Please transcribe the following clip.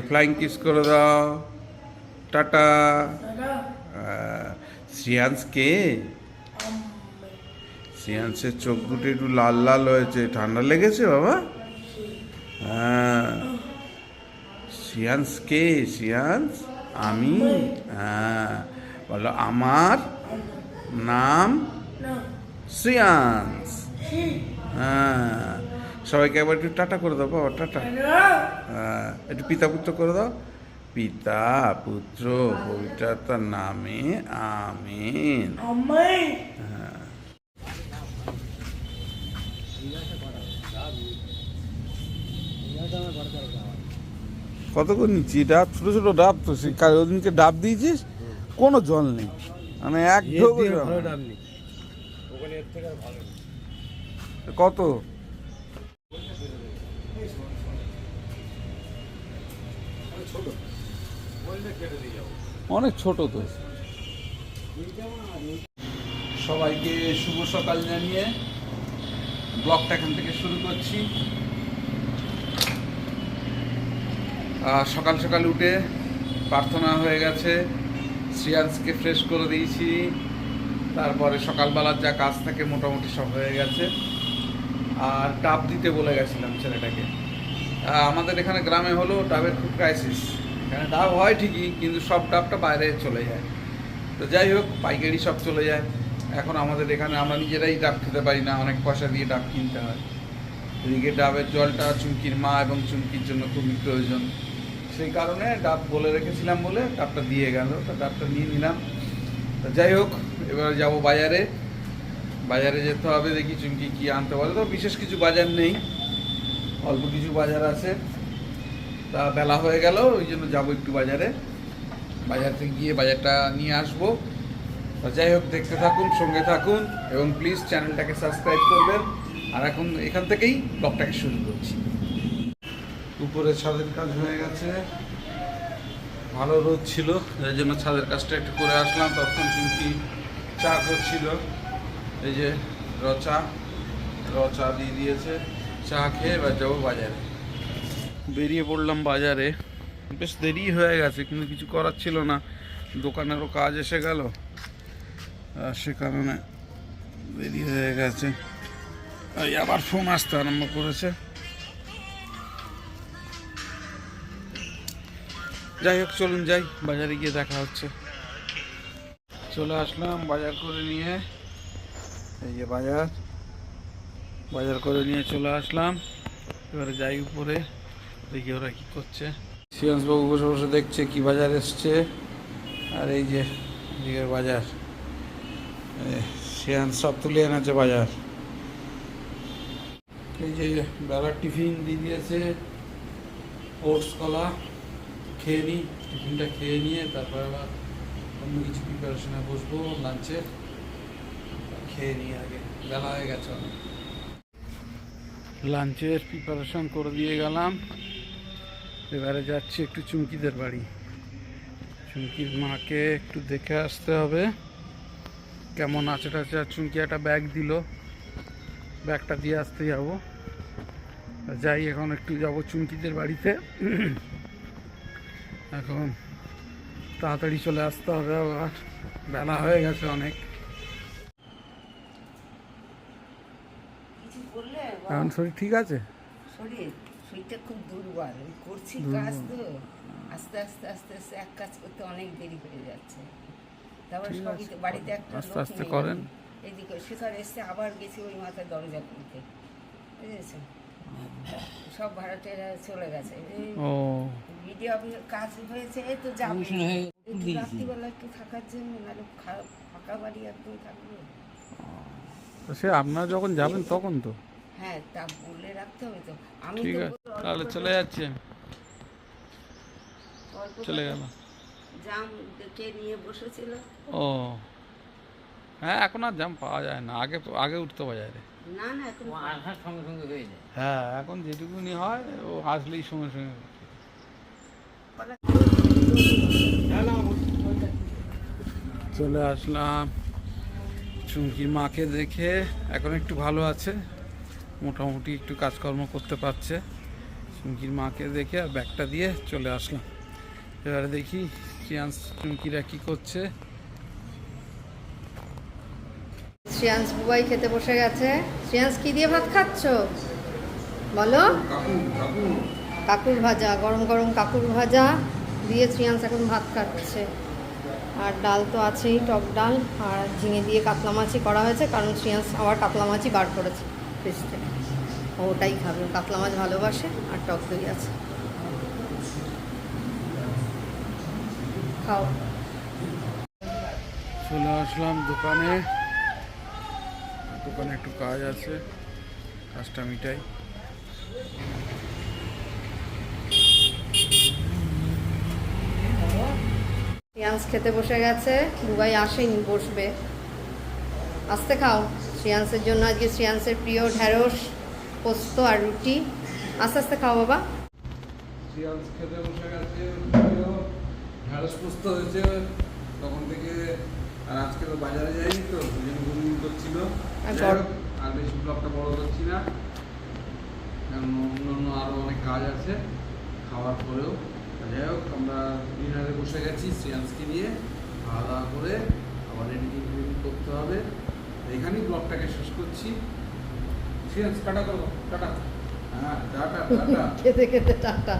সবাইকে flying kiss করে দাও। টাটা। শ্রিয়াংশ কে? শ্রিয়াংশের চোখ দুটো একটু লাল লাল হয়েছে। ঠান্ডা লেগেছে বাবা? হ্যাঁ। শ্রিয়াংশ কে? শ্রিয়াংশ? আমি? হ্যাঁ। বলো আমার নাম? শ্রিয়াংশ। হ্যাঁ। সবাইকে একবার একটু টাটা করে দাও বাবা টাটা। হ্যাঁ একটু পিতা পুত্র করে দাও। পিতা পুত্র পবিত্রতার নামে আমিন। কত করে নিচ্ছি? ডাব ছোট ছোট ডাব তো সে কাল ওদিনকে ডাব দিয়েছিস? কোনো জল নেই। মানে এক ঢোক কত? অনেক ছোট তো। সবাইকে শুভ সকাল জানিয়ে ব্লগটা এখান থেকে শুরু করছি। সকাল সকাল উঠে প্রার্থনা হয়ে গেছে। শ্রিয়াংশকে ফ্রেশ করে দিয়েছি। তারপরে সকালবেলার যা কাজ থাকে মোটামুটি সব হয়ে গেছে। আর ডাব দিতে বলে গেছিলাম ছেলেটাকে। আমাদের এখানে গ্রামে হলো ডাবের খুব ক্রাইসিস এখানে ডাব হয় ঠিকই, কিন্তু সব ডাবটা বাইরে চলে যায়। তো যাই হোক, পাইকারি সব চলে যায়। এখন আমাদের এখানে আমরা নিজেরাই ডাব খেতে পারি না, অনেক পয়সা দিয়ে ডাব কিনতে হয়। এদিকে ডাবের জলটা চুমকির মা এবং চুমকির জন্য খুবই প্রয়োজন। সেই কারণে ডাব বলে রেখেছিলাম বলে ডাবটা দিয়ে গেল, তো ডাবটা নিয়ে নিলাম। তো যাই হোক, এবার যাব বাজারে। বাজারে যেতে হবে, দেখি চুমকি কি আনতে পারে তো বিশেষ কিছু বাজার নেই। অল্প কিছু বাজার আছে। তা বেলা হয়ে গেল, ওই জন্য যাব একটু বাজারে। বাজার থেকে গিয়ে বাজারটা নিয়ে আসব। যাই হোক, দেখতে থাকুন, সঙ্গে থাকুন, এবং প্লিজ চ্যানেলটাকে সাবস্ক্রাইব করবেন। আর এখন এখান থেকেই ব্লগটাকে শুরু করছি। উপরে ছাদের কাজ হয়ে গেছে। ভালো রোদ ছিল, যার জন্য ছাদের কাজটা একটু করে আসলাম। তখন চুমকি চা করছিল। এই যে রচা রচা দিয়ে দিয়েছে। চা খেয়ে এবার যাব বাজারে। বেরিয়ে পড়লাম বাজারে। বেশ দেরি হয়ে গেছে, কিন্তু কিছু করার ছিল না। দোকানেরও কাজ এসে গেল। আর সে কারণে দেরি হয়ে গেছে। এই আবার ফোন আসতে আরম্ভ করেছে। যাই হোক, চলুন যাই, বাজারে গিয়ে দেখা হচ্ছে। চলে আসলাম বাজার করে নিয়ে। এই যে বাজার। বাজার করে নিয়ে চলে আসলাম। এবারে যাই উপরে, দেখি ওরা কি করছে। বাবু বসে বসে দেখছে কি বাজার এসছে। আর এই যে এদিকের বাজার। শিয়ান সব তুলে এনেছে বাজার। এই যে বেলার টিফিন দিয়ে দিয়েছে। ওটস, কলা, খেয়ে নিই টিফিনটা খেয়ে নিয়ে তারপর আবার অন্য কিছু প্রিপারেশনে বসবো লাঞ্চের খেয়ে নিই আগে, বেলা হয়ে গেছে অনেক। লাঞ্চের প্রিপারেশন করে দিয়ে গেলাম। এবারে যাচ্ছি একটু চুমকিদের বাড়ি। চুমকির মাকে একটু দেখে আসতে হবে। কেমন আছে টাছে আর চুমকি একটা ব্যাগ দিল। ব্যাগটা দিয়ে আসতে যাব। যাই, এখন একটু যাব চুমকিদের বাড়িতে। এখন তাড়াতাড়ি চলে আসতে হবে আবার। বেলা হয়ে গেছে অনেক কিছু করলে এখন শরীর ঠিক আছে? শরীর শরীরটা খুব দুর্বল। করছি কাজ তো আস্তে আস্তে আস্তে আস্তে এক কাজ করতে অনেক দেরি হয়ে যাচ্ছে। তারপর সবই বাড়িতে একটা আস্তে আস্তে করেন। এদিকে সেখানে আবার গেছি ওই মাথায় দরজা খুলতে। বুঝেছ? সব ভাড়াটেরা চলে গেছে। ভিডিও অফিসের কাজ হয়েছে এই তো যাবে। রাত্রিবেলা একটু থাকার জন্য নাহলে ফাঁকা বাড়ি একদম থাকবে তো সে আপনারা যখন যাবেন তখন তো? হ্যাঁ তা বলে রাখতে হবে তো। আমি ঠিক তো আছে তাহলে চলে যাচ্ছি চলে গেল জাম দেখে নিয়ে বসেছিল? ও হ্যাঁ এখন আর জাম পাওয়া যায় না আগে আগে উঠতে বাজারে না না এখন আসার সঙ্গে সঙ্গে হয়ে যায়। হ্যাঁ এখন যেটুকুনি হয় ও আসলেই সঙ্গে সঙ্গে চলে আসলাম। চুমকির মাকে দেখে এখন একটু ভালো আছে। মোটামুটি একটু কাজকর্ম করতে পারছে। চুমকির মাকে দেখে আর ব্যাগটা দিয়ে চলে আসলাম। এবারে দেখি শ্রিয়াংশ, চুমকিরা কি করছে। শ্রেয়াংশ বুবাই খেতে বসে গেছে। শ্রেয়াংশ, কি দিয়ে ভাত খাচ্ছ? বলো। কাকু কাকু কাকুর ভাজা, গরম গরম কাকুর ভাজা দিয়ে শ্রেয়াংশ এখন ভাত খাচ্ছে। আর ডাল তো আছেই, টক ডাল। আর ঝিঙে দিয়ে কাতলা মাছই করা হয়েছে, কারণ শ্রেয়াংশ আবার কাতলা মাছই বার করেছে। ফ্রিজ থেকে। ওটাই খাবে। কাতলা মাছ ভালোবাসে আর টক দই আছে। খাও। চলে আসলাম দোকানে। দোকানে একটু কাজ আছে। কাজটা মিটাই। শ্রেয়াংশ খেতে বসে গেছে। দুবাই আসেনি বসবে। আসতে খাও। শ্রেয়াংসের জন্য আজকে শ্রেয়াংসের প্রিয় ঢ্যাঁড়স পোস্ত আর রুটি। আস্তে আস্তে খাও বাবা। শ্রিয়াংশ খেতে বসে গেছে ঢ্যাঁড়স পোস্ত হয়েছে। তখন থেকে আর আজকে তো বাজারে যাইনি তো জন্য ঘুমিয়ে করছিল। আর বেশি ব্লগটা বড় করছি না। কারণ অন্য আরও অনেক কাজ আছে খাওয়ার পরেও। যাই হোক আমরা ডিনারে বসে গেছি শ্রিয়াংশকে নিয়ে। খাওয়া দাওয়া করে আবার রেডি করতে হবে। এখানেই ব্লগটাকে শেষ করছি। টাটা করো টাটা হ্যাঁ টাটা টাটা। খেতে খেতে টাটা।